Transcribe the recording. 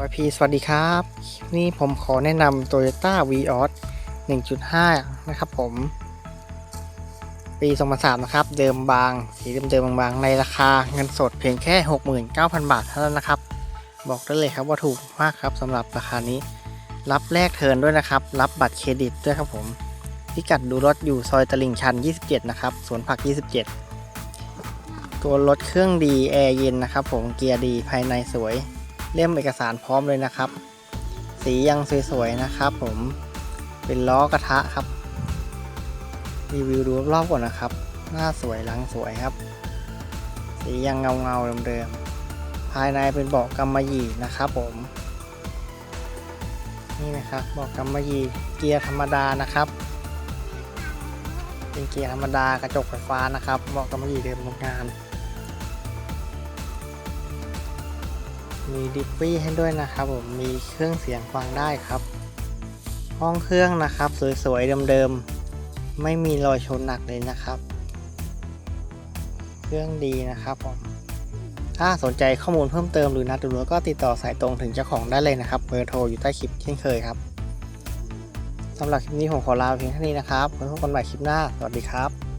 ร้อยพีสวัสดีครับนี่ผมขอแนะนำ Toyota v ีออส1.5 นะครับผม ปี 2003 นะครับ เดิมบาง สีเดิมเดิมบางๆ ในราคาเงินสดเพียงแค่ 69,000 บาทเท่านั้นนะครับ บอกได้เลยครับว่าถูกมากครับสำหรับราคานี้ รับแลกเทิร์นด้วยนะครับ รับบัตรเครดิตด้วยครับผม พิกัดดูรถอยู่ซอยตลิ่งชัน 27 นะครับ สวนผัก 27 ตัวรถเครื่องดีแอร์เย็นนะครับผมเกียร์ดีภายในสวย เล่มเอกสารพร้อมเลยนะครับ สียังสวยๆนะครับ ผมเป็นล้อกระทะครับ รีวิวดูรอบๆก่อนนะครับ หน้าสวยหลังสวยครับ สียังเงาเงาๆเดิมๆภายในเป็นเบาะกำมะหยี่นะครับ ผม นี่นะครับเบาะกำมะหยี่เกียร์ธรรมดานะครับเป็นเกียร์ธรรมดากระจกไฟฟ้านะครับเบาะกำมะหยี่เดิมโรงงาน มีดิฟฟี่ให้ด้วยนะครับผม มีเครื่องเสียงฟังได้ครับ ห้องเครื่องนะครับ สวยๆเดิมๆ ไม่มีรอยชนหนักเลยนะครับ เครื่องดีนะครับผม ถ้าสนใจข้อมูลเพิ่มเติมหรือนัดดูรถก็ติดต่อสายตรงถึงเจ้าของได้เลยนะครับ เบอร์โทรอยู่ใต้คลิปเช่นเคยครับสำหรับคลิปนี้ผมขอลาเพียงเท่านี้นะครับพบกันใหม่คลิปหน้า สวัสดีครับ